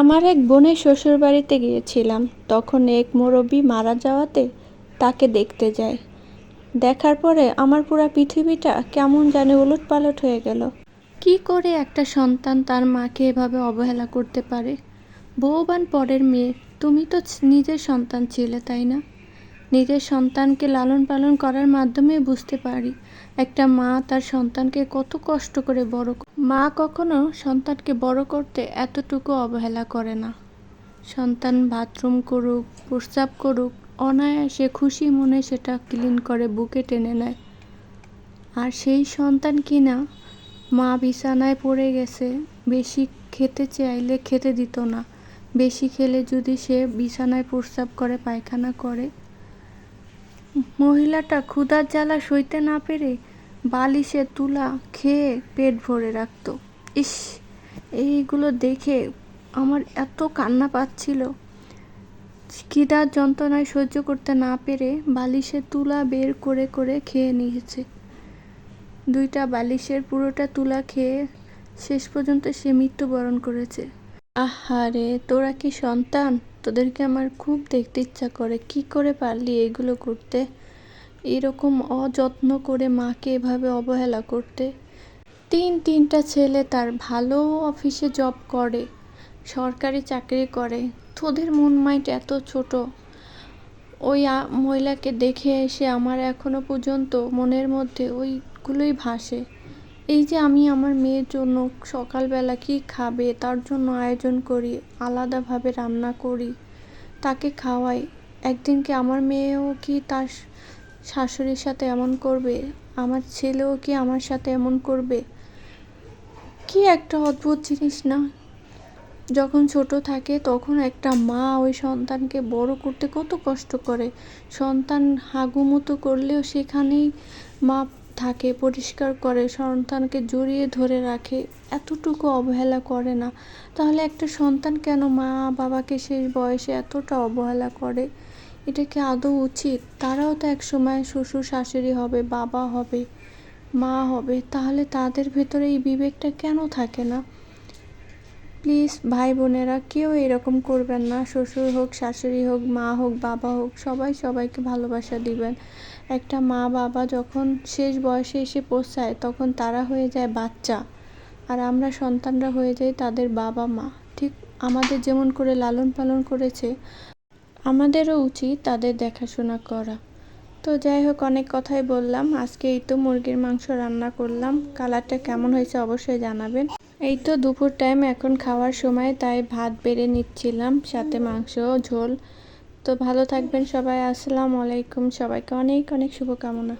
আমার এক বোনের শ্বশুর বাড়িতে গিয়েছিলাম। তখন এক মুরব্বি মারা যাওয়াতে তাকে দেখতে যাই দেখার পরে আমার পুরো পৃথিবীটা কেমন জানে উলট পালট হয়ে গেল। কি করে একটা সন্তান তার মাকে এভাবে অবহেলা করতে পারে? বউবান পরের মেয়ে, তুমি তো নিজের সন্তান ছিলে, তাই না? নিজের সন্তানকে লালন পালন করার মাধ্যমে বুঝতে পারি। একটা মা তার সন্তানকে কত কষ্ট করে বড় মা কখনো সন্তানকে বড় করতে এতটুকু অবহেলা করে না। সন্তান বাথরুম করুক, প্রস্রাব করুক, অনায়াসে খুশি মনে সেটা ক্লিন করে বুকে টেনে নেয়। আর সেই সন্তান কিনা মা বিছানায় পড়ে গেছে, বেশি খেতে চাইলে খেতে দিত না। বেশি খেলে যদি সে বিছানায় প্রস্রাব করে, পায়খানা করে মহিলাটা ক্ষুধার জ্বালা সইতে না পেরে বালিশে তুলা খেয়ে পেট ভরে রাখতো। ইস, এইগুলো দেখে আমার এত কান্না পাচ্ছিল। খিদার যন্ত্রণায় সহ্য করতে না পেরে বালিশে তুলা বের করে করে খেয়ে নিয়েছে। দুইটা বালিশের পুরোটা তুলা খেয়ে শেষ পর্যন্ত সে মৃত্যুবরণ করেছে। আহারে, তোরা কি সন্তান? তোদেরকে আমার খুব দেখতে ইচ্ছা করে। কি করে পারলি এগুলো করতে? এরকম অযত্ন করে মাকে এভাবে অবহেলা করতে? তিন তিনটা ছেলে তার ভালো অফিসে জব করে, সরকারি চাকরি করে। তোদের মন মাইন্ড এত ছোট। ওই মহিলাকে দেখে এসে আমার এখনও পর্যন্ত মনের মধ্যে ওইগুলোই ভাসে। এই যে আমি আমার মেয়ের জন্য সকালবেলা কি খাবে, তার জন্য আয়োজন করি, আলাদাভাবে রান্না করি, তাকে খাওয়াই। একদিনকে আমার মেয়েও কি তার শাশুড়ির সাথে এমন করবে? আমার ছেলেও কি আমার সাথে এমন করবে? কি একটা অদ্ভুত জিনিস না? যখন ছোট থাকে তখন একটা মা ওই সন্তানকে বড় করতে কত কষ্ট করে। সন্তান হাগুমতো করলেও সেখানেই মা থাকে, পরিষ্কার করে, সন্তানকে জড়িয়ে ধরে রাখে, এতটুকু অবহেলা করে না। তাহলে একটা সন্তান কেন মা বাবাকে শেষ বয়সে এতটা অবহেলা করে? এটা কি আদৌ উচিত? তারাও তো এক সময় শ্বশুর শাশুড়ি হবে, বাবা হবে, মা হবে, তাহলে তাদের ভেতরে এই বিবেকটা কেন থাকে না? প্লিজ, ভাই বোনেরা, কেউ এরকম করবেন না। শ্বশুর হোক, শাশুড়ি হোক, মা হোক, বাবা হোক, সবাই সবাইকে ভালোবাসা দিবেন। একটা মা বাবা যখন শেষ বয়সে এসে পৌঁছায়, তখন তারা হয়ে যায় বাচ্চা। আর আমরা সন্তানরা হয়ে যাই তাদের বাবা মা। ঠিক আমাদের যেমন করে লালন পালন করেছে, আমাদেরও উচিত তাদের দেখাশোনা করা। তো যাই হোক, অনেক কথাই বললাম। আজকে এই তো মুরগির মাংস রান্না করলাম। কালারটা কেমন হয়েছে অবশ্যই জানাবেন। এই তো দুপুর টাইম এখন খাওয়ার সময় তাই ভাত বেড়ে নিচ্ছিলাম সাথে মাংস ঝোল। তো ভালো থাকবেন সবাই আসসালামু আলাইকুম। সবাইকে অনেক অনেক শুভকামনা।